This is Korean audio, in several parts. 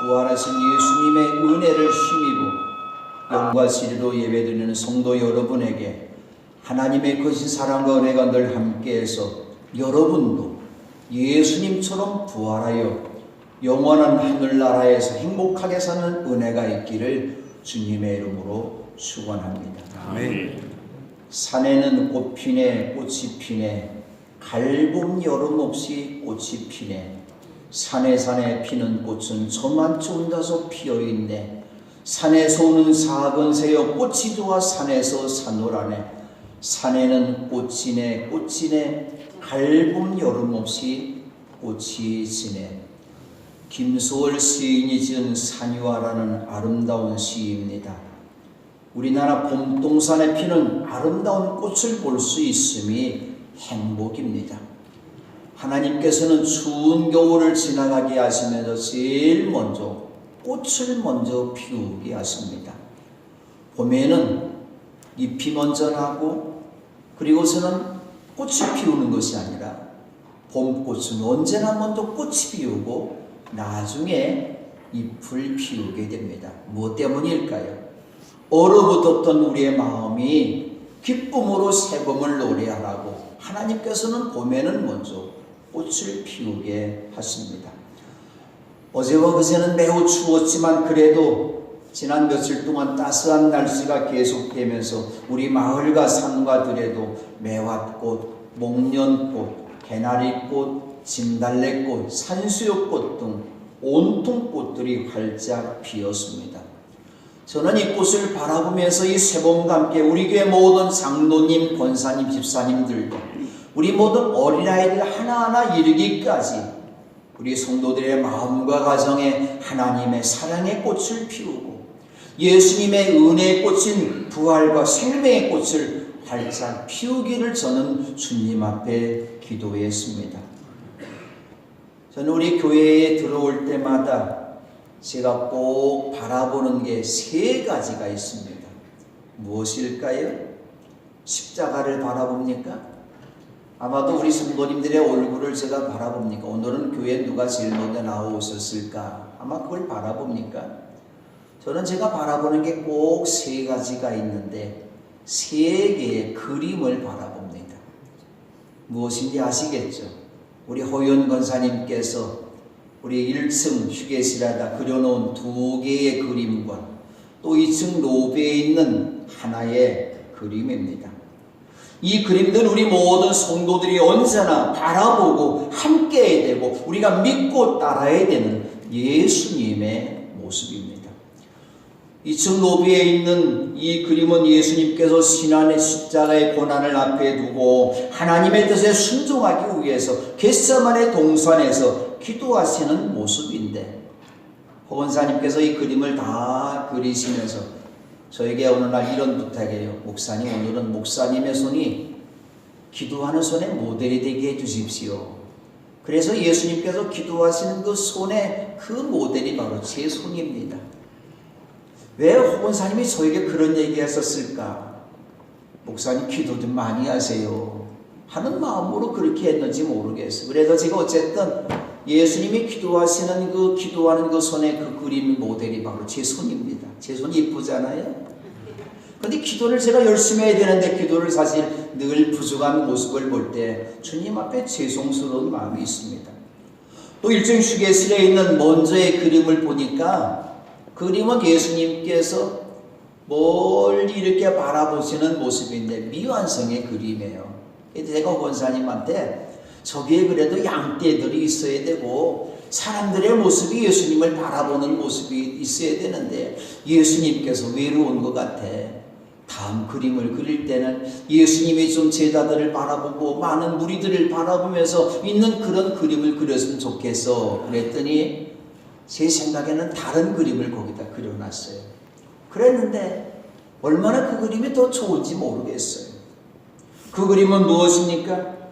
부활하신 예수님의 은혜를 힘입어 영과 진리로 예배드리는 성도 여러분에게 하나님의 거신 사랑과 은혜가 늘 함께해서 여러분도 예수님처럼 부활하여 영원한 하늘나라에서 행복하게 사는 은혜가 있기를 주님의 이름으로 축원합니다. 아멘. 산에는 꽃 피네 꽃이 피네 갈봄 여름 없이 꽃이 피네 산에 산에 피는 꽃은 저만치 혼자서 피어있네 산에서 오는 작은 새여 꽃이 좋아 산에서 사노라네 산에는 꽃이네 꽃이네 갈봄 여름 없이 꽃이 지네 김소월 시인이 지은 산유화라는 아름다운 시입니다. 우리나라 봄동산에 피는 아름다운 꽃을 볼 수 있음이 행복입니다. 하나님께서는 추운 겨울을 지나가게 하시면서 제일 먼저 꽃을 먼저 피우게 하십니다. 봄에는 잎이 먼저 나고 그리고서는 꽃이 피우는 것이 아니라 봄꽃은 언제나 먼저 꽃이 피우고 나중에 잎을 피우게 됩니다. 무엇 때문일까요? 얼어붙었던 우리의 마음이 기쁨으로 새봄을 노래하라고 하나님께서는 봄에는 먼저 꽃을 피우게 하십니다. 어제와 그제는 매우 추웠지만 그래도 지난 며칠 동안 따스한 날씨가 계속되면서 우리 마을과 산과 들에도 매화꽃, 목련꽃, 개나리꽃, 진달래꽃, 산수유꽃 등 온통 꽃들이 활짝 피었습니다. 저는 이 꽃을 바라보면서 이 새봄과 함께 우리 교회 모든 장로님, 권사님, 집사님들도 우리 모든 어린아이들 하나하나 이르기까지 우리 성도들의 마음과 가정에 하나님의 사랑의 꽃을 피우고 예수님의 은혜의 꽃인 부활과 생명의 꽃을 활짝 피우기를 저는 주님 앞에 기도했습니다. 저는 우리 교회에 들어올 때마다 제가 꼭 바라보는 게 세 가지가 있습니다. 무엇일까요? 십자가를 바라봅니까? 아마도 우리 성도님들의 얼굴을 제가 바라봅니까? 오늘은 교회 누가 제일 먼저 나오셨을까? 아마 그걸 바라봅니까? 저는 제가 바라보는 게 꼭 세 가지가 있는데 세 개의 그림을 바라봅니다. 무엇인지 아시겠죠? 우리 호연 권사님께서 우리 1층 휴게실에다 그려놓은 두 개의 그림과 또 2층 로비에 있는 하나의 그림입니다. 이 그림들은 우리 모든 성도들이 언제나 바라보고 함께 해야 되고 우리가 믿고 따라야 되는 예수님의 모습입니다. 2층 로비에 있는 이 그림은 예수님께서 신안의 십자가의 고난을 앞에 두고 하나님의 뜻에 순종하기 위해서 겟세만의 동산에서 기도하시는 모습인데 호건사님께서 이 그림을 다 그리시면서 저에게 어느 날 이런 부탁이에요. 목사님 오늘은 목사님의 손이 기도하는 손의 모델이 되게 해주십시오. 그래서 예수님께서 기도하시는 그 손의 그 모델이 바로 제 손입니다. 왜 호건사님이 저에게 그런 얘기 했었을까? 목사님 기도 좀 많이 하세요. 하는 마음으로 그렇게 했는지 모르겠어요. 그래서 제가 어쨌든 예수님이 기도하시는 그 기도하는 그 손의 그 그림 모델이 바로 제 손입니다. 제 손이 이쁘잖아요. 근데 기도를 제가 열심히 해야 되는데 기도를 사실 늘 부족한 모습을 볼 때 주님 앞에 죄송스러운 마음이 있습니다. 또 일종 휴게실에 있는 먼저의 그림을 보니까 그림은 예수님께서 멀리 이렇게 바라보시는 모습인데 미완성의 그림이에요. 제가 권사님한테 저기에 그래도 양떼들이 있어야 되고 사람들의 모습이 예수님을 바라보는 모습이 있어야 되는데 예수님께서 외로운 것 같아. 다음 그림을 그릴 때는 예수님이 좀 제자들을 바라보고 많은 무리들을 바라보면서 있는 그런 그림을 그렸으면 좋겠어. 그랬더니 제 생각에는 다른 그림을 거기다 그려놨어요. 그랬는데 얼마나 그 그림이 더 좋은지 모르겠어요. 그 그림은 무엇입니까?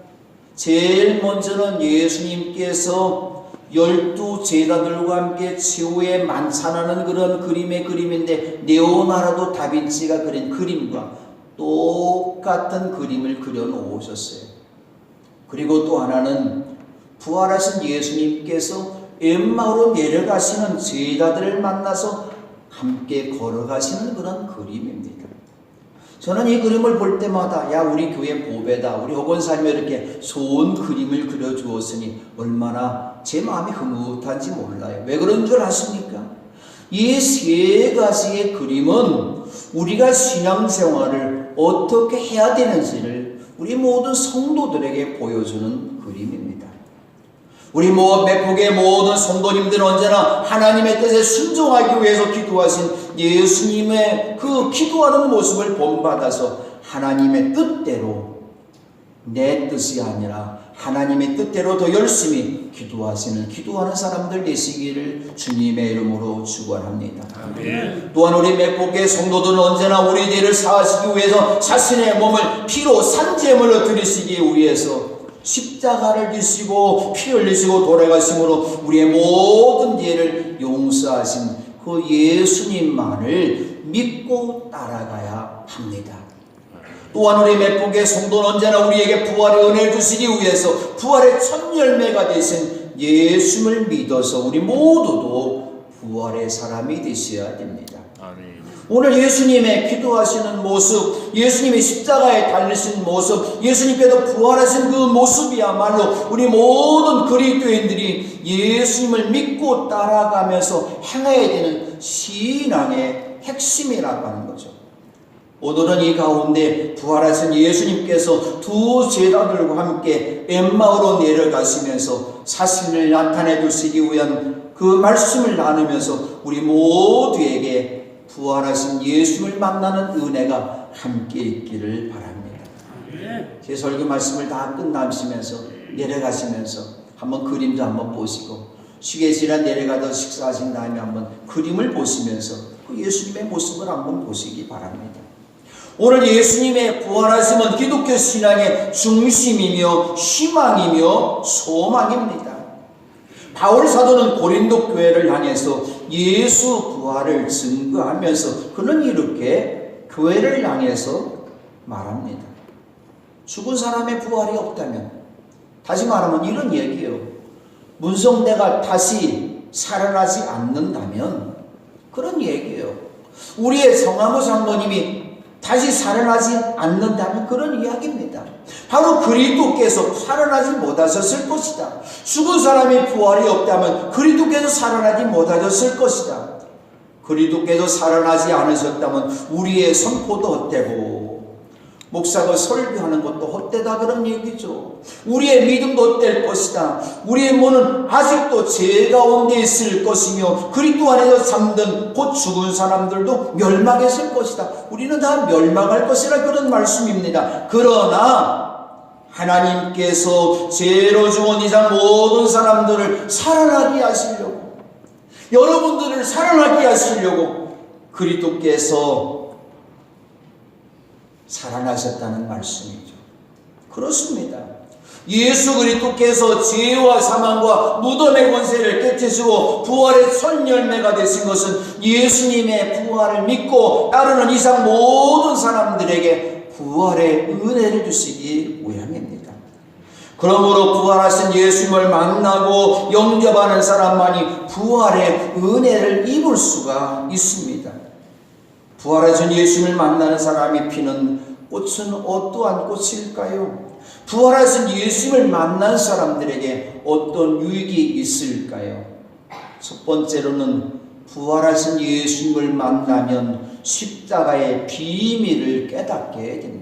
제일 먼저는 예수님께서 열두 제자들과 함께 지후에 만찬하는 그런 그림의 그림인데 네오나라도 다빈치가 그린 그림과 똑같은 그림을 그려 놓으셨어요. 그리고 또 하나는 부활하신 예수님께서 엠마오로 내려가시는 제자들을 만나서 함께 걸어가시는 그런 그림입니다. 저는 이 그림을 볼 때마다 야 우리 교회 보배다 우리 호건사님이 이렇게 좋은 그림을 그려주었으니 얼마나 제 마음이 흐뭇한지 몰라요. 왜 그런 줄 아십니까? 이 세 가지의 그림은 우리가 신앙생활을 어떻게 해야 되는지를 우리 모든 성도들에게 보여주는 그림입니다. 우리 모 매폭의 모든 성도님들은 언제나 하나님의 뜻에 순종하기 위해서 기도하신 예수님의 그 기도하는 모습을 본받아서 하나님의 뜻대로 내 뜻이 아니라 하나님의 뜻대로 더 열심히 기도하시는 기도하는 사람들 되시기를 주님의 이름으로 축원합니다. 또한 우리 맥복의 성도들은 언제나 우리 죄를 사하시기 위해서 자신의 몸을 피로 산재물로 드리시기 위해서 십자가를 지시고 피 흘리시고 돌아가심으로 우리의 모든 죄를 용서하신 그 예수님만을 믿고 따라가야 합니다. 또한 우리 맥복의 성도는 언제나 우리에게 부활의 은혜를 주시기 위해서 부활의 첫 열매가 되신 예수를 믿어서 우리 모두도 부활의 사람이 되셔야 됩니다. 오늘 예수님의 기도하시는 모습, 예수님이 십자가에 달리신 모습, 예수님께서 부활하신 그 모습이야말로 우리 모든 그리스도인들이 예수님을 믿고 따라가면서 행해야 되는 신앙의 핵심이라고 하는 거죠. 오늘은 이 가운데 부활하신 예수님께서 두 제자들과 함께 엠마오로 내려가시면서 사신을 나타내 주시기 위한 그 말씀을 나누면서 우리 모두에게 부활하신 예수님을 만나는 은혜가 함께 있기를 바랍니다. 제 설교 말씀을 다 끝나시면서 내려가시면서 한번 그림도 한번 보시고 휴게실에 내려가다 식사하신 다음에 한번 그림을 보시면서 그 예수님의 모습을 한번 보시기 바랍니다. 오늘 예수님의 부활하심은 기독교 신앙의 중심이며 희망이며 소망입니다. 바울 사도는 고린도 교회를 향해서 예수 부활을 증거하면서 그는 이렇게 교회를 향해서 말합니다. 죽은 사람의 부활이 없다면 다시 말하면 이런 얘기예요. 문성대가 다시 살아나지 않는다면 그런 얘기예요. 우리의 성화무 장로님이 다시 살아나지 않는다면 그런 이야기입니다. 바로 그리스도께서 살아나지 못하셨을 것이다. 죽은 사람이 부활이 없다면 그리스도께서 살아나지 못하셨을 것이다. 그리스도께서 살아나지 않으셨다면 우리의 선포도 헛되고 목사가 설교하는 것도 헛되다 그런 얘기죠. 우리의 믿음도 헛될 것이다. 우리의 몸은 아직도 죄 가운데 있을 것이며 그리스도 안에서 잠든 곧 죽은 사람들도 멸망했을 것이다. 우리는 다 멸망할 것이라 그런 말씀입니다. 그러나 하나님께서 죄로 죽은 이상 모든 사람들을 살아나게 하시려고 여러분들을 살아나게 하시려고 그리스도께서 살아나셨다는 말씀이죠. 그렇습니다. 예수 그리스도께서 죄와 사망과 무덤의 권세를 깨뜨시고 부활의 첫 열매가 되신 것은 예수님의 부활을 믿고 따르는 이상 모든 사람들에게 부활의 은혜를 주시기 위함입니다. 그러므로 부활하신 예수님을 만나고 영접하는 사람만이 부활의 은혜를 입을 수가 있습니다. 부활하신 예수님을 만나는 사람이 피는 꽃은 어떠한 꽃일까요? 부활하신 예수님을 만난 사람들에게 어떤 유익이 있을까요? 첫 번째로는 부활하신 예수님을 만나면 십자가의 비밀을 깨닫게 됩니다.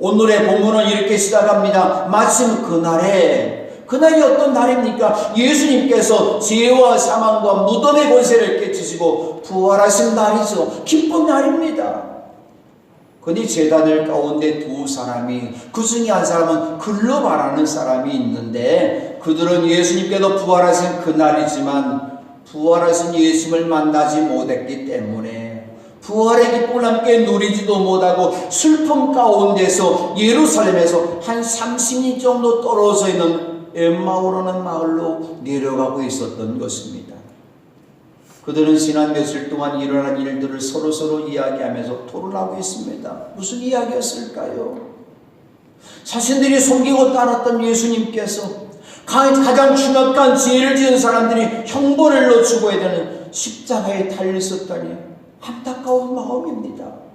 오늘의 본문은 이렇게 시작합니다. 마침 그날에 그날이 어떤 날입니까? 예수님께서 죄와 사망과 무덤의 권세를 깨치시고 부활하신 날이죠. 기쁜 날입니다. 근데 재단을 가운데 두 사람이 그 중에 한 사람은 글로 말하는 사람이 있는데 그들은 예수님께서 부활하신 그날이지만 부활하신 예수님을 만나지 못했기 때문에 부활의 기쁨을 함께 누리지도 못하고 슬픔 가운데서 예루살렘에서 한 30리 정도 떨어져 있는 엠마오라는 마을로 내려가고 있었던 것입니다. 그들은 지난 며칠 동안 일어난 일들을 서로서로 이야기하면서 토론하고 있습니다. 무슨 이야기였을까요? 자신들이 섬기고 따랐던 예수님께서 가- 가장 중압한 죄를 지은 사람들이 형벌을 놓치고야 되는 십자가에 달려 있었다니 안타까운 마음입니다.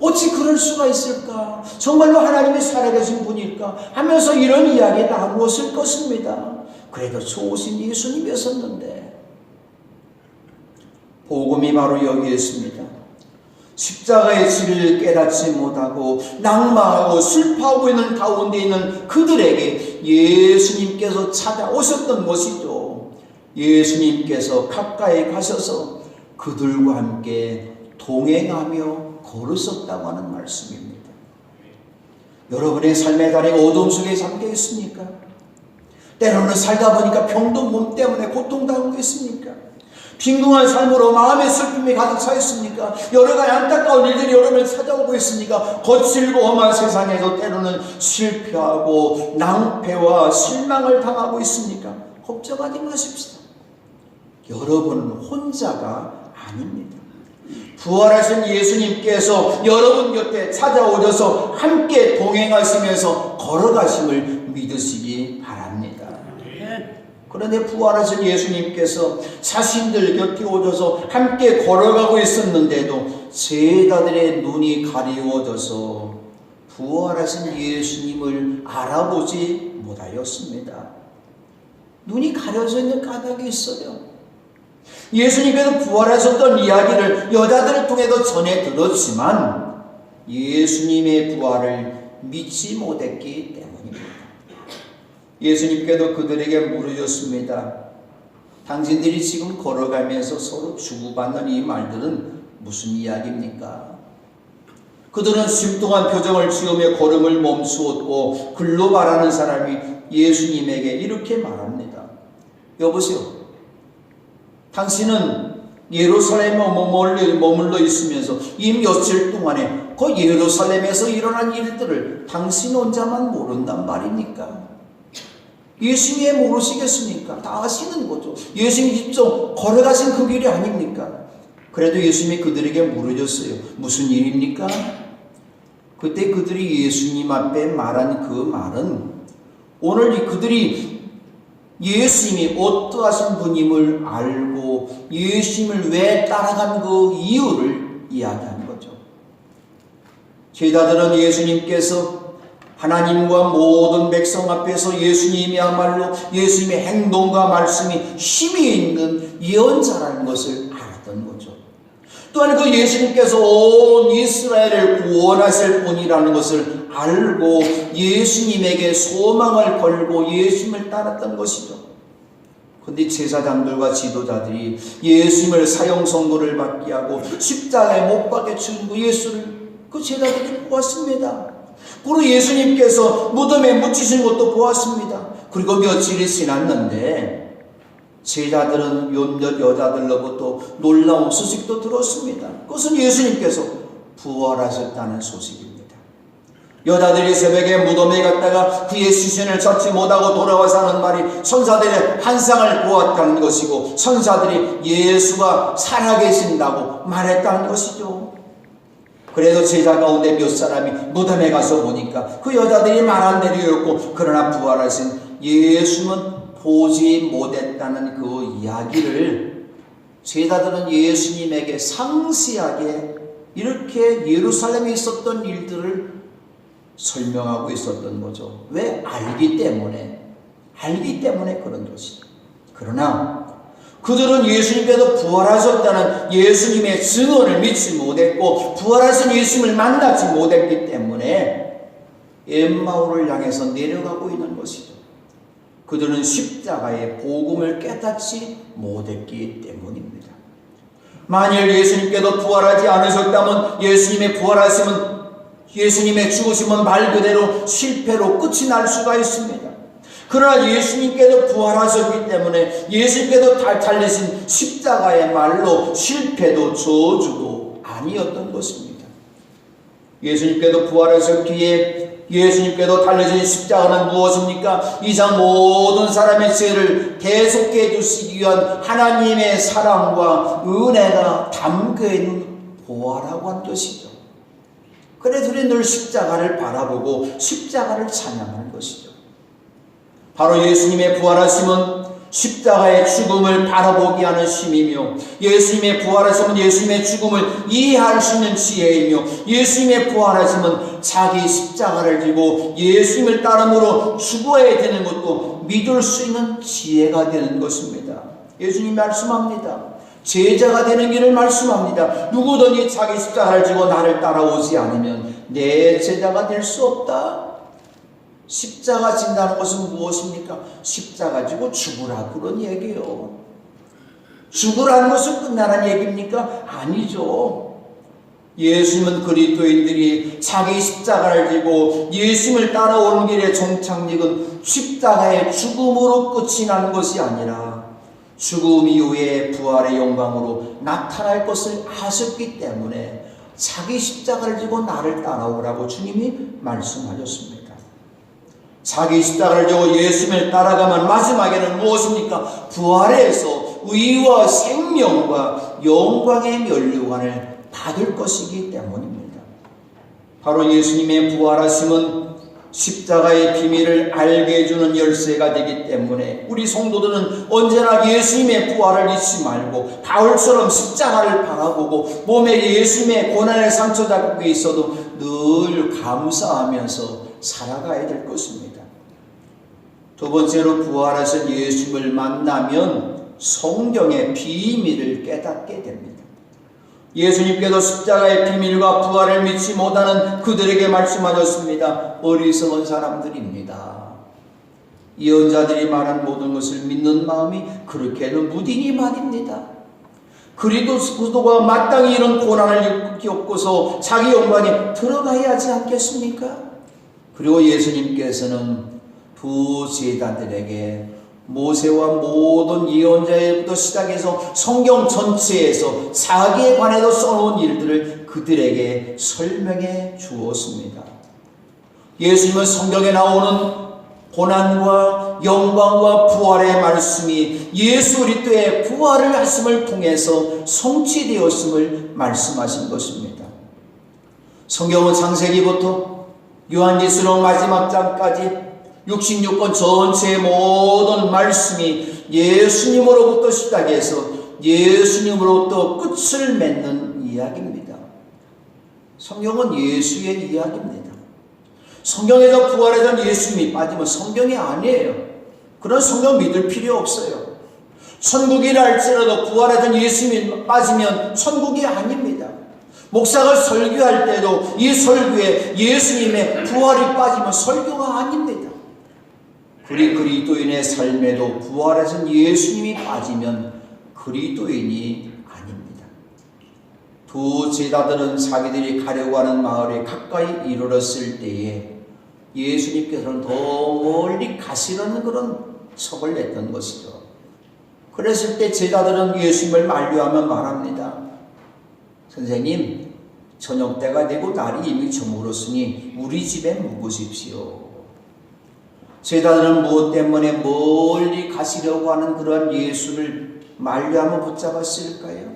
어찌 그럴 수가 있을까? 정말로 하나님이 살아계신 분일까? 하면서 이런 이야기 나누었을 것입니다. 그래도 좋으신 예수님이었었는데 복음이 바로 여기에 있습니다. 십자가의 질을 깨닫지 못하고 낭망하고 슬퍼하고 있는 가운데 있는 그들에게 예수님께서 찾아오셨던 것이죠. 예수님께서 가까이 가셔서 그들과 함께 동행하며 걸으셨다고 하는 말씀입니다. 여러분의 삶의 다리가 어둠 속에 잠겨 있습니까? 때로는 살다 보니까 병든 몸 때문에 고통당하고 있습니까? 빈궁한 삶으로 마음의 슬픔이 가득 차 있습니까? 여러 가지 안타까운 일들이 여러분을 찾아오고 있으니까 거칠고 험한 세상에서 때로는 실패하고 낭패와 실망을 당하고 있습니까? 걱정하지 마십시오. 여러분은 혼자가 아닙니다. 부활하신 예수님께서 여러분 곁에 찾아오셔서 함께 동행하시면서 걸어가심을 믿으시기 바랍니다. 그런데 부활하신 예수님께서 자신들 곁에 오셔서 함께 걸어가고 있었는데도 제자들의 눈이 가리워져서 부활하신 예수님을 알아보지 못하였습니다. 눈이 가려져 있는 까닭이 있어요. 예수님께서 부활하셨던 이야기를 여자들을 통해서 전해 들었지만 예수님의 부활을 믿지 못했기 때문입니다. 예수님께도 그들에게 물으셨습니다. 당신들이 지금 걸어가면서 서로 주고받는 이 말들은 무슨 이야기입니까? 그들은 심동한 표정을 지으며 걸음을 멈추었고 글로 말하는 사람이 예수님에게 이렇게 말합니다. 여보세요. 당신은 예루살렘에 머물러, 있으면서 이 며칠 동안에 그 예루살렘에서 일어난 일들을 당신 혼자만 모른단 말입니까? 예수님이 모르시겠습니까? 다 아시는 거죠. 예수님이 직접 걸어가신 그 길이 아닙니까? 그래도 예수님이 그들에게 물으셨어요. 무슨 일입니까? 그때 그들이 예수님 앞에 말한 그 말은 오늘 이 그들이 예수님이 어떠하신 분임을 알고 예수님을 왜 따라간 그 이유를 이야기한 거죠. 제자들은 예수님께서 하나님과 모든 백성 앞에서 예수님이야말로 예수님의 행동과 말씀이 힘이 있는 예언자라는 것을 알았던 거죠. 또한 그 예수님께서 온 이스라엘을 구원하실 분이라는 것을 알고 예수님에게 소망을 걸고 예수님을 따랐던 것이죠. 근데 제사장들과 지도자들이 예수님을 사형 선고를 받게 하고 십자가에 못 박혀 죽은 그 예수를 그 제자들이 보았습니다. 그리고 예수님께서 무덤에 묻히신 것도 보았습니다. 그리고 며칠이 지났는데 제자들은 여자들로부터 놀라운 소식도 들었습니다. 그것은 예수님께서 부활하셨다는 소식입니다. 여자들이 새벽에 무덤에 갔다가 그의 시신을 찾지 못하고 돌아와서 하는 말이 천사들의 환상을 보았다는 것이고 천사들이 예수가 살아계신다고 말했다는 것이죠. 그래도 제자 가운데 몇 사람이 무덤에 가서 보니까 그 여자들이 말한 대로였고 그러나 부활하신 예수는 보지 못했다는 그 이야기를 제자들은 예수님에게 상세하게 이렇게 예루살렘에 있었던 일들을 설명하고 있었던 거죠. 왜? 알기 때문에. 알기 때문에 그런 것이죠. 그러나 그들은 예수님께서 부활하셨다는 예수님의 증언을 믿지 못했고 부활하신 예수님을 만나지 못했기 때문에 엠마오를 향해서 내려가고 있는 것이죠. 그들은 십자가의 복음을 깨닫지 못했기 때문입니다. 만일 예수님께서 부활하지 않으셨다면 예수님의 부활하심은 예수님의 죽으심은 말 그대로 실패로 끝이 날 수가 있습니다. 그러나 예수님께서 부활하셨기 때문에 예수님께서 달달리신 십자가의 말로 실패도 저주도 아니었던 것입니다. 예수님께서 부활하셨기에 예수님께서 달려진 십자가는 무엇입니까? 이상 모든 사람의 죄를 대속해 주시기 위한 하나님의 사랑과 은혜가 담겨 있는 보화라고 한 것이죠. 그래서 우리 늘 십자가를 바라보고 십자가를 찬양하는 것이죠. 바로 예수님의 부활하심은 십자가의 죽음을 바라보게 하는 힘이며 예수님의 부활하심은 예수님의 죽음을 이해할 수 있는 지혜이며 예수님의 부활하심은 자기 십자가를 지고 예수님을 따름으로 죽어야 되는 것도 믿을 수 있는 지혜가 되는 것입니다. 예수님 말씀합니다. 제자가 되는 길을 말씀합니다. 누구든지 자기 십자가를 지고 나를 따라오지 않으면 내 제자가 될 수 없다. 십자가 진다는 것은 무엇입니까? 십자가 지고 죽으라 그런 얘기요. 죽으라는 것은 끝나는 얘기입니까? 아니죠. 예수님은 그리스도인들이 자기 십자가를 지고 예수님을 따라오는 길의 종착역은 십자가의 죽음으로 끝이 난 것이 아니라 죽음 이후에 부활의 영광으로 나타날 것을 아셨기 때문에 자기 십자가를 지고 나를 따라오라고 주님이 말씀하셨습니다. 자기 십자가를 지고 예수님을 따라가면 마지막에는 무엇입니까? 부활해서 의와 생명과 영광의 면류관을 받을 것이기 때문입니다. 바로 예수님의 부활하심은 십자가의 비밀을 알게 해주는 열쇠가 되기 때문에 우리 성도들은 언제나 예수님의 부활을 잊지 말고 바울처럼 십자가를 바라보고 몸에 예수님의 고난의 상처 자국이 있어도 늘 감사하면서 살아가야 될 것입니다. 두 번째로 부활하신 예수님을 만나면 성경의 비밀을 깨닫게 됩니다. 예수님께서 십자가의 비밀과 부활을 믿지 못하는 그들에게 말씀하셨습니다. 어리석은 사람들입니다. 예언자들이 말한 모든 것을 믿는 마음이 그렇게는 무딘이 말입니다. 그리스도가 마땅히 이런 고난을 겪고서 자기 영광에 들어가야 하지 않겠습니까? 그리고 예수님께서는 두 제자들에게 모세와 모든 예언자에부터 시작해서 성경 전체에서 자기에 관해서 써놓은 일들을 그들에게 설명해 주었습니다. 예수님은 성경에 나오는 고난과 영광과 부활의 말씀이 예수 그리스도의 부활을 하심을 통해서 성취되었음을 말씀하신 것입니다. 성경은 창세기부터 요한계시록 마지막 장까지 66권 전체의 모든 말씀이 예수님으로부터 시작해서 예수님으로부터 끝을 맺는 이야기입니다. 성경은 예수의 이야기입니다. 성경에서 부활했던 예수님이 빠지면 성경이 아니에요. 그런 성경 믿을 필요 없어요. 천국이라 할지라도 부활했던 예수님이 빠지면 천국이 아닙니다. 목사가 설교할 때도 이 설교에 예수님의 부활이 빠지면 설교가 아닙니다. 그리 그리스도인의 삶에도 부활하신 예수님이 빠지면 그리스도인이 아닙니다. 두 제자들은 자기들이 가려고 하는 마을에 가까이 이르렀을 때에 예수님께서는 더 멀리 가시려는 그런 척을 냈던 것이죠. 그랬을 때 제자들은 예수님을 만류하며 말합니다. 선생님, 저녁 때가 되고 날이 이미 저물었으니 우리 집에 묵으십시오. 제자들은 무엇 때문에 멀리 가시려고 하는 그러한 예수를 만류하며 붙잡았을까요?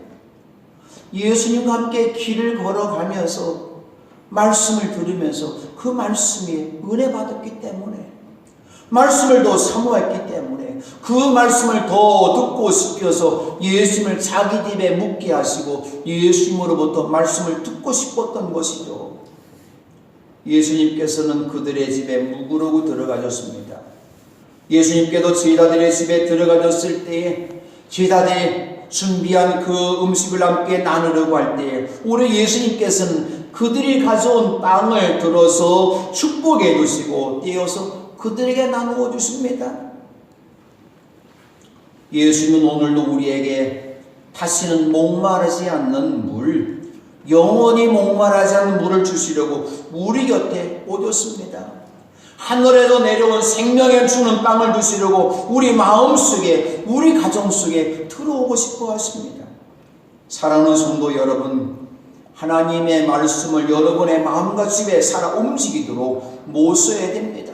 예수님과 함께 길을 걸어가면서 말씀을 들으면서 그 말씀이 은혜 받았기 때문에 말씀을 더 사모했기 때문에 그 말씀을 더 듣고 싶어서 예수님을 자기 집에 묵게 하시고 예수님으로부터 말씀을 듣고 싶었던 것이죠. 예수님께서는 그들의 집에 묵으려고 들어가셨습니다. 예수님께도 제자들의 집에 들어가셨을 때에 제자들이 준비한 그 음식을 함께 나누려고 할 때에 우리 예수님께서는 그들이 가져온 빵을 들어서 축복해 주시고 떼어서 그들에게 나누어 주십니다. 예수님은 오늘도 우리에게 다시는 목마르지 않는 물, 영원히 목마르지 않는 물을 주시려고 우리 곁에 오셨습니다. 하늘에서 내려온 생명에 주는 빵을 주시려고 우리 마음 속에, 우리 가정 속에 들어오고 싶어 하십니다. 사랑하는 성도 여러분, 하나님의 말씀을 여러분의 마음과 집에 살아 움직이도록 모셔야 됩니다.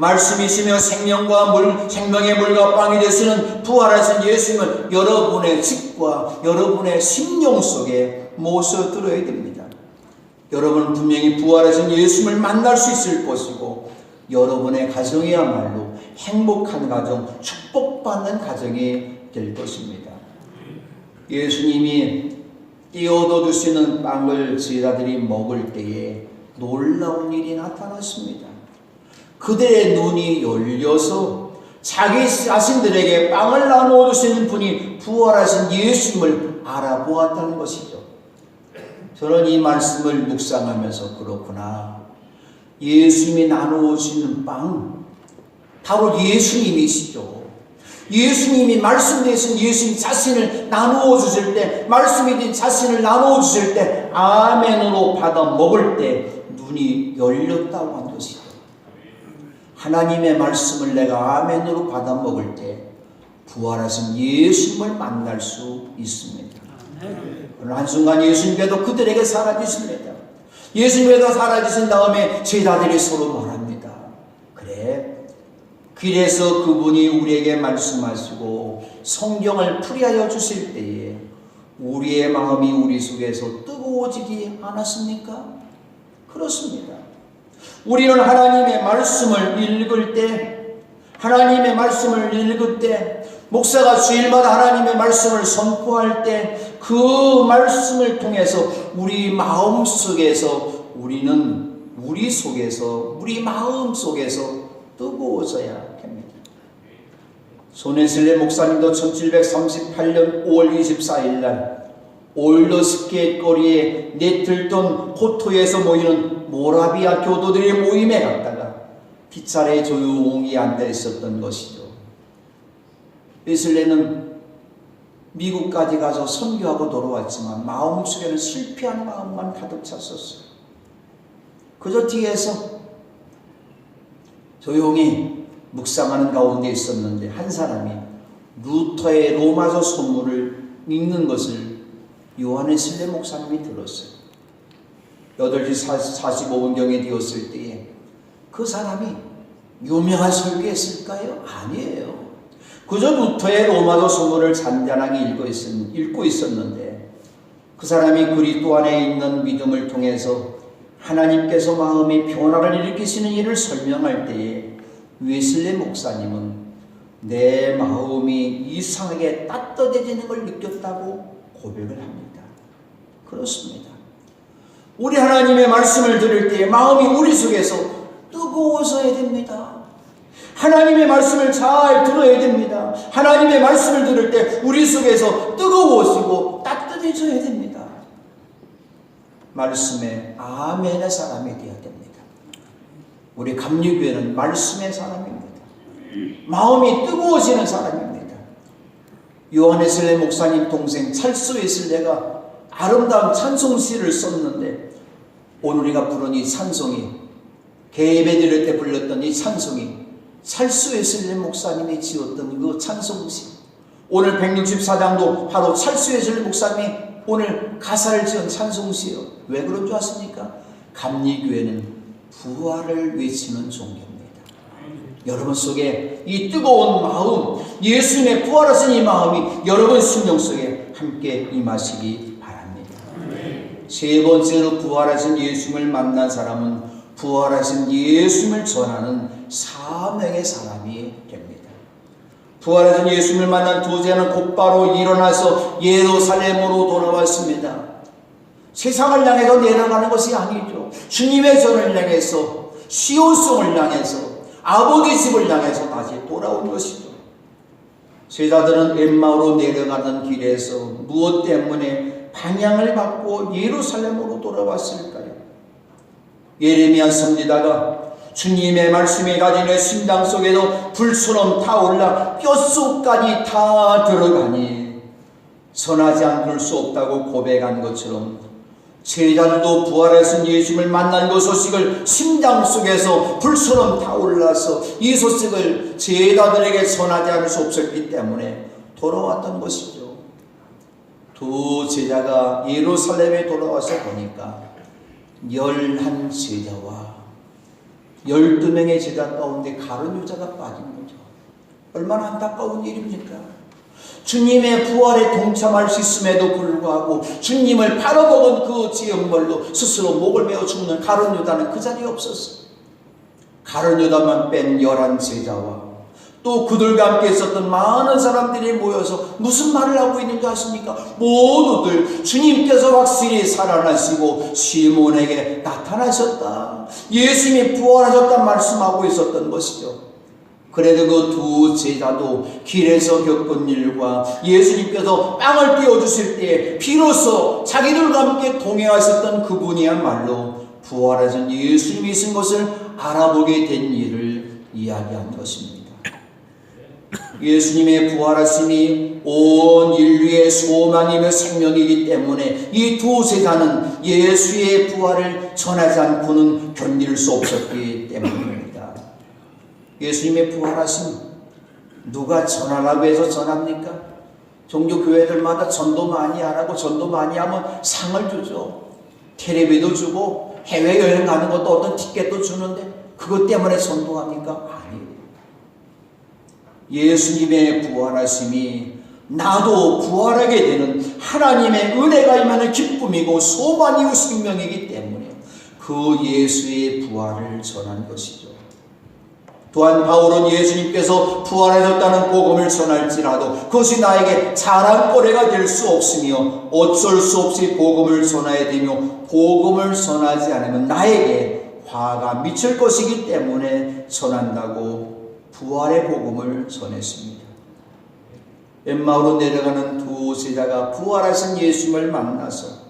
말씀이시며 생명과 물, 생명의 물과 빵이 되시는 부활하신 예수님을 여러분의 집과 여러분의 심령 속에 모셔 들어야 됩니다. 여러분은 분명히 부활하신 예수님을 만날 수 있을 것이고 여러분의 가정이야말로 행복한 가정, 축복받는 가정이 될 것입니다. 예수님이 띄어도 주시는 빵을 제자들이 먹을 때에 놀라운 일이 나타났습니다. 그들의 눈이 열려서 자기 자신들에게 빵을 나누어 주시는 분이 부활하신 예수님을 알아보았다는 것이죠. 저는 이 말씀을 묵상하면서 그렇구나. 예수님이 나누어 주시는 빵, 바로 예수님이시죠. 예수님이 말씀 대신 예수님 자신을 나누어 주실 때, 말씀이 된 자신을 나누어 주실 때, 아멘으로 받아 먹을 때 눈이 열렸다고 한 것이죠. 하나님의 말씀을 내가 아멘으로 받아 먹을 때 부활하신 예수님을 만날 수 있습니다. 오늘 한순간 예수님께도 그들에게 사라지십니다. 예수님께도 사라지신 다음에 제자들이 서로 말합니다. 그래, 길에서 그분이 우리에게 말씀하시고 성경을 풀이하여 주실 때에 우리의 마음이 우리 속에서 뜨거워지지 않았습니까? 그렇습니다. 우리는 하나님의 말씀을 읽을 때, 하나님의 말씀을 읽을 때, 목사가 주일마다 하나님의 말씀을 선포할 때, 그 말씀을 통해서 우리 마음 속에서 우리는 우리 속에서, 우리 마음 속에서 뜨거워져야 합니다. 손해슬레 목사님도 1738년 5월 24일 날 올더스케 거리에 네틀던 호토에서 모이는 모라비아 교도들의 모임에 갔다가 빗자리에 조용히 앉아 있었던 것이죠. 웨슬레는 미국까지 가서 선교하고 돌아왔지만 마음속에는 실패한 마음만 가득 찼었어요. 그저 뒤에서 조용히 묵상하는 가운데 있었는데 한 사람이 루터의 로마서 선물을 읽는 것을 요한의 슬레 목사님이 들었어요. 8시 45분경에 되었을 때에 그 사람이 유명한 설교했을까요? 아니에요. 그저 루터의 로마서 소문을 잔잔하게 읽고 있었는데 그 사람이 그리스도 안에 있는 믿음을 통해서 하나님께서 마음의 변화를 일으키시는 일을 설명할 때에 웨슬레 목사님은 내 마음이 이상하게 따뜻해지는 걸 느꼈다고 고백을 합니다. 그렇습니다. 우리 하나님의 말씀을 들을 때 마음이 우리 속에서 뜨거워져야 됩니다. 하나님의 말씀을 잘 들어야 됩니다. 하나님의 말씀을 들을 때 우리 속에서 뜨거워지고 따뜻해져야 됩니다. 말씀에 아멘의 사람이 되어야 됩니다. 우리 감리교회는 말씀의 사람입니다. 마음이 뜨거워지는 사람입니다. 요한에슬레 목사님 동생 찰스 웨슬레가 아름다운 찬송시를 썼는데 오늘 우리가 부른 이 찬송이 개예배 드릴 때 불렀던 이 찬송이 찰스 웨슬레 목사님이 지었던 그 찬송시 오늘 164장도 바로 찰스 웨슬레 목사님이 오늘 가사를 지은 찬송시예요. 왜 그런 줄 아십니까? 감리교회는 부활을 외치는 종교입니다. 여러분 속에 이 뜨거운 마음, 예수님의 부활하신 이 마음이 여러분 심령 속에 함께 임하시기 바랍니다. 세 번째로 부활하신 예수님을 만난 사람은 부활하신 예수님을 전하는 사명의 사람이 됩니다. 부활하신 예수님을 만난 두제는 곧바로 일어나서 예루살렘으로 돌아왔습니다. 세상을 향해서 내려가는 것이 아니죠. 주님의 전을 향해서 시온성을 향해서 아버지 집을 향해서 다시 돌아온 것이죠. 제자들은 엠마오로 내려가는 길에서 무엇 때문에 방향을 바꾸어 예루살렘으로 돌아왔을까요? 예레미야 선지자가 주님의 말씀이 가진 심장 속에도 불처럼 타올라 뼛속까지 다 들어가니 선하지 않을 수 없다고 고백한 것처럼 제자들도 부활하신 예수님을 만난 그 소식을 심장 속에서 불처럼 타올라서 이 소식을 제자들에게 전하지 않을 수 없었기 때문에 돌아왔던 것이죠. 두 제자가 예루살렘에 돌아와서 보니까 열한 제자와 열두 명의 제자 가운데 가론 유자가 빠진 거죠. 얼마나 안타까운 일입니까? 주님의 부활에 동참할 수 있음에도 불구하고 주님을 팔아먹은 그 지역물로 스스로 목을 메어 죽는 가론 유다는 그 자리에 없었어요. 가론 유다만 뺀 열한 제자와 또 그들과 함께 있었던 많은 사람들이 모여서 무슨 말을 하고 있는지 아십니까? 모두들 주님께서 확실히 살아나시고 시몬에게 나타나셨다. 예수님이 부활하셨다 말씀하고 있었던 것이죠. 그래도 그 두 제자도 길에서 겪은 일과 예수님께서 빵을 띄워주실 때 비로소 자기들과 함께 동행하셨던 그분이야말로 부활하신 예수님이신 것을 알아보게 된 일을 이야기한 것입니다. 예수님의 부활하심이 온 인류의 소망이며 생명이기 때문에 이 두 제자는 예수의 부활을 전하지 않고는 견딜 수 없었기. 예수님의 부활하심 누가 전하라고 해서 전합니까? 종교 교회들마다 전도 많이 하라고 전도 많이 하면 상을 주죠. 테레비도 주고 해외 여행 가는 것도 어떤 티켓도 주는데 그것 때문에 전도합니까? 아니에요. 예수님의 부활하심이 나도 부활하게 되는 하나님의 은혜가 임하는 기쁨이고 소망이고 생명이기 때문에 그 예수의 부활을 전한 것이죠. 또한 바울은 예수님께서 부활하셨다는 복음을 전할지라도 그것이 나에게 자랑거리가 될 수 없으며 어쩔 수 없이 복음을 전해야 되며 복음을 전하지 않으면 나에게 화가 미칠 것이기 때문에 전한다고 부활의 복음을 전했습니다. 엠마오로 내려가는 두 제자가 부활하신 예수님을 만나서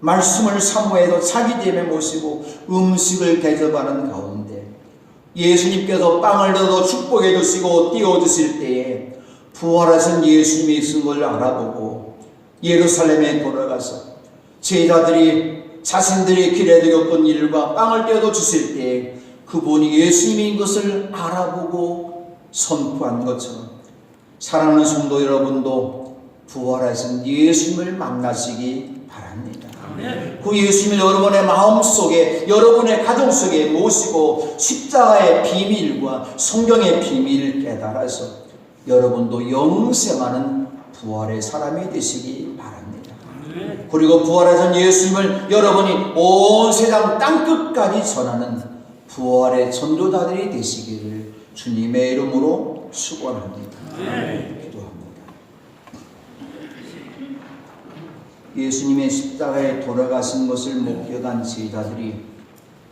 말씀을 사모해도 자기 집에 모시고 음식을 대접하는 가운데 예수님께서 빵을 넣어 축복해 주시고 띄워 주실 때에 부활하신 예수님이 있은 걸 알아보고 예루살렘에 돌아가서 제자들이 자신들이 길에 겪은 일과 빵을 떼어 주실 때 그분이 예수님인 것을 알아보고 선포한 것처럼 사랑하는 성도 여러분도 부활하신 예수님을 만나시기 바랍니다. 그 예수님을 여러분의 마음 속에, 여러분의 가정 속에 모시고 십자가의 비밀과 성경의 비밀을 깨달아서 여러분도 영생하는 부활의 사람이 되시기 바랍니다. 그리고 부활하신 예수님을 여러분이 온 세상 땅끝까지 전하는 부활의 전도자들이 되시기를 주님의 이름으로 축원합니다. 예수님의 십자가에 돌아가신 것을 목격한 제자들이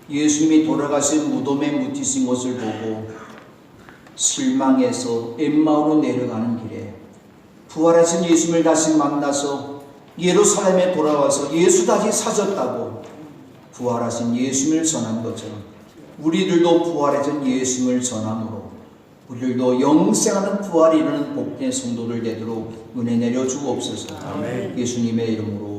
예수님이 돌아가신 무덤에 묻히신 것을 보고 실망해서 엠마오로 내려가는 길에 부활하신 예수님을 다시 만나서 예루살렘에 돌아와서 예수 다시 사셨다고 부활하신 예수님을 전한 것처럼 우리들도 부활하신 예수님을 전함으로 우리들도 영생하는 부활이 이르는 복된 성도를 되도록 은혜 내려 주옵소서. 예수님의 이름으로.